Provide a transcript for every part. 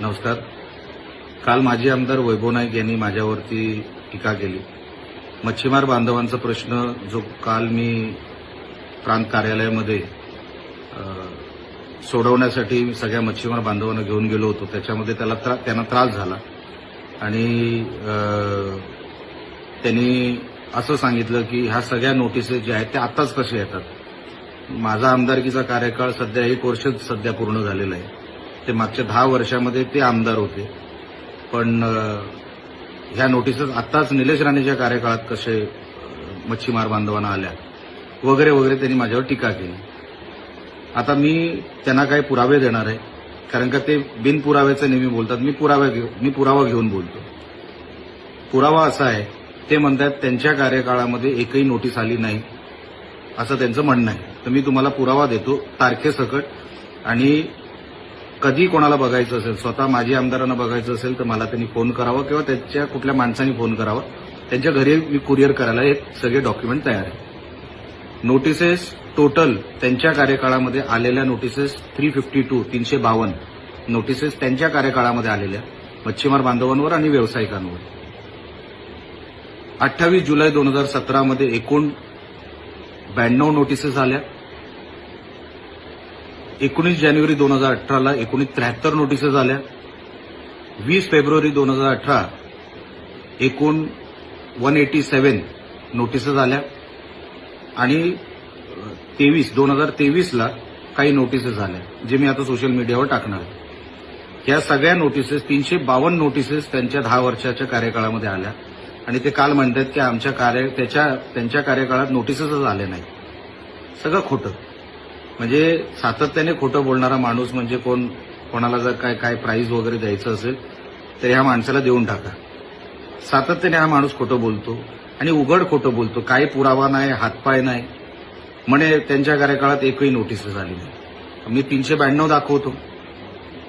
नमस्कार. काल माजी आमदार वैभव नाईक यांनी माझ्यावरती टीका केली. मच्छीमार बांधवांचा प्रश्न जो काल मी प्रांत कार्यालयामध्ये सोडवण्यासाठी सगळ्या मच्छीमार बांधवांना घेऊन गेलो होतो. त्याच्यामध्ये त्याला त्रा, त्यांना त्रास झाला. आणि त्यांनी असं सांगितलं की ह्या सगळ्या नोटिसेस ज्या आहेत त्या आताच कशा येतात? माझा आमदारकीचा कार्यकाळ सध्या एक वर्षच सध्या पूर्ण झालेला आहे. ते मागच्या दहा वर्षामध्ये ते आमदार होते. पण ह्या नोटिसेस आत्ताच निलेश राणेच्या कार्यकाळात कसे मच्छीमार बांधवांना आल्या वगैरे वगैरे त्यांनी माझ्यावर टीका केली. आता मी त्यांना काही पुरावे देणार आहे कारण का ते बिनपुराव्याचे नेहमी बोलतात मी पुरावा घेऊ मी पुरावा घेऊन बोलतो. पुरावा असा आहे ते म्हणतात त्यांच्या कार्यकाळामध्ये एकही नोटीस आली नाही असं त्यांचं म्हणणं आहे. तर मी तुम्हाला पुरावा देतो तारखेसकट आणि कधी कोणाला बघायचं असेल स्वतः माझी आमदारांना बघायचं असेल तर मला त्यांनी फोन करावा किंवा त्यांच्या कुठल्या माणसांनी फोन करावा. त्यांच्या घरी मी कुरिअर करायला हे सगळे डॉक्युमेंट तयार आहे. नोटिसेस टोटल त्यांच्या कार्यकाळामध्ये आलेल्या नोटिसेस थ्री फिफ्टी टू तीनशे बावन्न नोटिसेस त्यांच्या कार्यकाळामध्ये आलेल्या मच्छीमार बांधवांवर आणि व्यावसायिकांवर. अठ्ठावीस जुलै दोन हजार सतरामध्ये एकूण ब्याण्णव नोटिसेस आल्या. एकोणीस जानेवारी दोन हजार अठराला एकोणीस त्र्याहत्तर नोटिसेस आल्या वीस फेब्रुवारी दोन हजार अठरा एकूण वन एटी सेव्हन नोटिसेस आल्या आणि तेवीस दोन हजार तेवीसला काही नोटिसेस आल्या जे मी आता सोशल मीडियावर टाकणार आहे. या सगळ्या नोटिसेस तीनशे बावन्न नोटिसेस त्यांच्या दहा वर्षाच्या कार्यकाळामध्ये आल्या. आणि ते काल म्हणतात की आमच्या कार्य त्याच्या त्यांच्या कार्यकाळात नोटिसेसच आले नाही सगळं खोटं. म्हणजे सातत्याने खोटं बोलणारा माणूस म्हणजे कोण कोणाला जर काय काय प्राईज वगैरे द्यायचं असेल तर ह्या माणसाला देऊन टाका. सातत्याने हा माणूस खोटं बोलतो आणि उघड खोटं बोलतो. काही पुरावा नाही हातपाय नाही. म्हणे त्यांच्या कार्यकाळात एकही नोटिसेस आली नाही. मी तीनशे ब्याण्णव दाखवतो.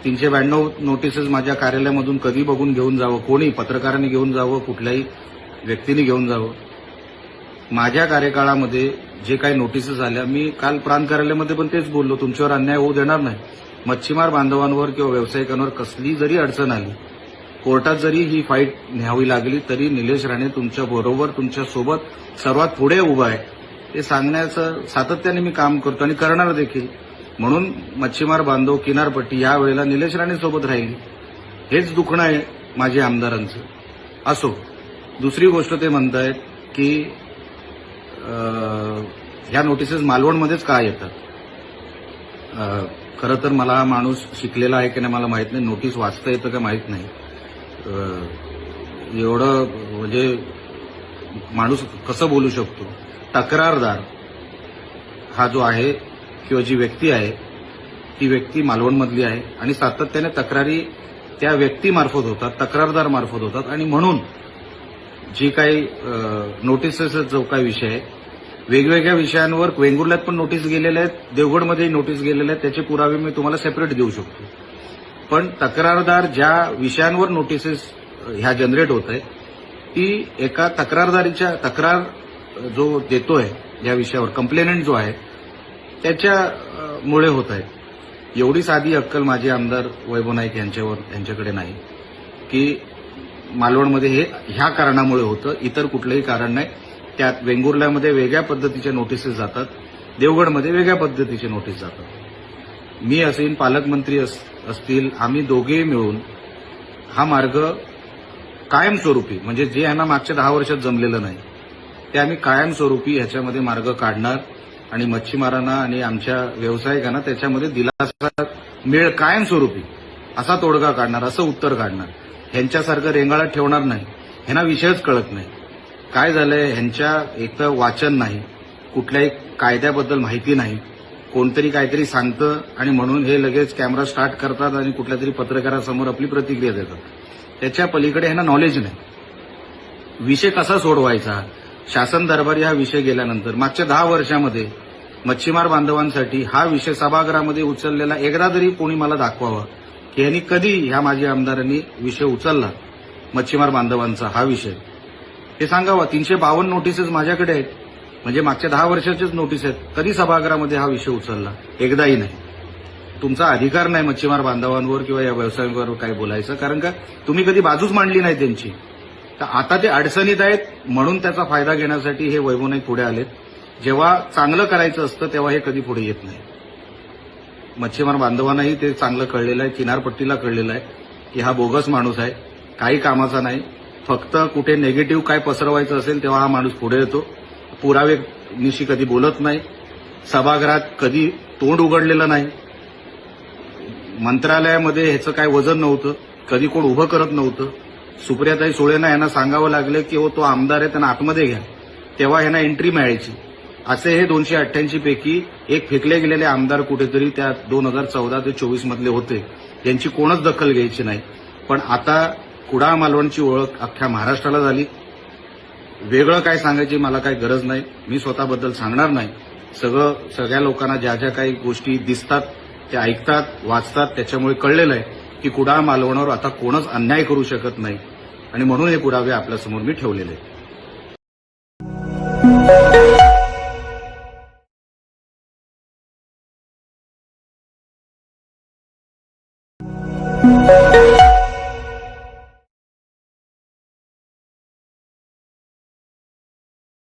तीनशे ब्याण्णव नोटिसेस माझ्या कार्यालयामधून कधी बघून घेऊन जावं कोणी पत्रकारांनी घेऊन जावं कुठल्याही व्यक्तीने घेऊन जावं. माझ्या कार्यकाळामध्ये जे काही नोटिसेस आल्या मी काल प्रांत कार्यालयामध्ये पण तेच बोललो तुमच्यावर अन्याय होऊ देणार नाही. मच्छीमार बांधवांवर किंवा व्यावसायिकांवर कसली जरी अडचण आली कोर्टात जरी ही फाईट न्यावी लागली तरी निलेश राणे तुमच्या बरोबर तुमच्यासोबत सर्वात पुढे उभा आहे. ते सांगण्याचं सातत्याने मी काम करतो आणि करणार देखील. म्हणून मच्छीमार बांधव किनारपट्टी या वेळेला निलेश राणे सोबत राहील हेच दुखणं आहे माझ्या आमदारांचं. असो दुसरी गोष्ट ते म्हणतायत की ह्या नोटिसेस मालवणमध्येच का येतात? खरं तर मला हा माणूस शिकलेला आहे की नाही मला माहीत नाही. नोटीस वाचता येतं का माहीत नाही. एवढं म्हणजे माणूस कसं बोलू शकतो? तक्रारदार हा जो आहे किंवा जी व्यक्ती आहे ती व्यक्ती मालवणमधली आहे आणि सातत्याने तक्रारी त्या व्यक्तीमार्फत होतात तक्रारदार मार्फत होतात आणि म्हणून जी काही नोटिसेस जो काही विषय आहे वेगवेगळ्या विषयांवर वेंगुर्ल्यात पण नोटीस गेलेल्या आहेत देवगडमध्येही नोटीस गेलेल्या आहेत त्याचे पुरावे मी तुम्हाला सेपरेट देऊ शकतो. पण तक्रारदार ज्या विषयांवर नोटिसेस ह्या जनरेट होत आहे ती एका तक्रारदारीच्या तक्रार जो देतोय या विषयावर कंप्लेनंट जो आहे त्याच्यामुळे होत आहे एवढी साधी अक्कल माझे आमदार वैभव नाईक यांच्यावर यांच्याकडे नाही की मालवणमध्ये हे ह्या कारणामुळे होतं. इतर कुठलंही कारण नाही. त्यात वेंगुर्ल्यामध्ये वेगळ्या पद्धतीच्या नोटिसेस जातात. देवगडमध्ये वेगळ्या पद्धतीचे नोटीस जातात. मी असेल पालकमंत्री अस- असतील आम्ही दोघेही मिळून हा मार्ग कायमस्वरूपी म्हणजे जे यांना मागच्या दहा वर्षात जमलेलं नाही ते आम्ही कायमस्वरूपी ह्याच्यामध्ये मार्ग काढणार आणि मच्छीमारांना आणि आमच्या व्यावसायिकांना त्याच्यामध्ये दिलासा मिळ कायमस्वरूपी असा तोडगा काढणार असं उत्तर काढणार. ह्यांच्यासारखं रेंगाळा ठेवणार नाही. ह्यांना विषयच कळत नाही. काय झालंय? ह्यांच्या एक तर वाचन नाही. कुठल्याही कायद्याबद्दल माहिती नाही. कोणतरी काहीतरी सांगतं आणि म्हणून हे लगेच कॅमेरा स्टार्ट करतात आणि कुठल्या तरी पत्रकारासमोर आपली प्रतिक्रिया देतात. त्याच्या पलीकडे ह्यांना नॉलेज नाही. विषय कसा सोडवायचा? शासन दरबारी हा विषय गेल्यानंतर मागच्या दहा वर्षामध्ये मच्छीमार बांधवांसाठी हा विषय सभागृहामध्ये उचललेला एकदा तरी कोणी मला दाखवावा. की यांनी कधी ह्या माझ्या आमदारांनी विषय उचलला? मच्छीमार बांधवांचा हा विषय. हे सांगावा तीनशे बावन्न नोटिसेस माझ्याकडे आहेत. म्हणजे मागच्या दहा वर्षाचेच नोटीस आहेत. कधी सभागृहामध्ये हा विषय उचलला? एकदाही नाही. तुमचा अधिकार नाही मच्छीमार बांधवांवर किंवा या व्यवसायांवर काय बोलायचं. कारण का? तुम्ही कधी बाजूच मांडली नाही त्यांची. तर आता ते अडचणीत आहेत. म्हणून त्याचा फायदा घेण्यासाठी हे वैभव नाईक पुढे आलेत. जेव्हा चांगलं करायचं असतं तेव्हा हे कधी पुढे येत नाही. मच्छीमार बांधवांनाही ते चांगलं कळलेलं आहे किनारपट्टीला कळलेलं आहे की हा बोगस माणूस आहे काही कामाचा नाही. फक्त कुठे नेगेटिव्ह काय पसरवायचं असेल तेव्हा हा माणूस पुढे येतो. पुरावे निशी कधी बोलत नाही. सभागृहात कधी तोंड उघडलेलं नाही. मंत्रालयामध्ये ह्याचं काय वजन नव्हतं. कधी कोण उभं करत नव्हतं. सुप्रियाताई सुळेना यांना सांगावं लागलं की हो तो आमदार आहे त्यांना आतमध्ये घ्या. तेव्हा यांना एंट्री मिळायची. असे हे दोनशे अठ्ठ्याऐंशी पैकी एक फेकले गेलेले आमदार कुठेतरी त्या दोन हजार चौदा ते चोवीस मधले होते. यांची कोणच दखल घ्यायची नाही. पण आता कुडाळ मालवणची ओळख अख्ख्या महाराष्ट्राला झाली. वेगळं काय सांगायची मला काही गरज नाही. मी स्वतःबद्दल सांगणार नाही. सगळं सगळ्या लोकांना ज्या ज्या काही गोष्टी दिसतात त्या ऐकतात वाचतात त्याच्यामुळे कळलेलं आहे की कुडाळ मालवणावर आता कोणच अन्याय करू शकत नाही. आणि म्हणून हे पुरावे आपल्यासमोर मी ठेवलेले आहेत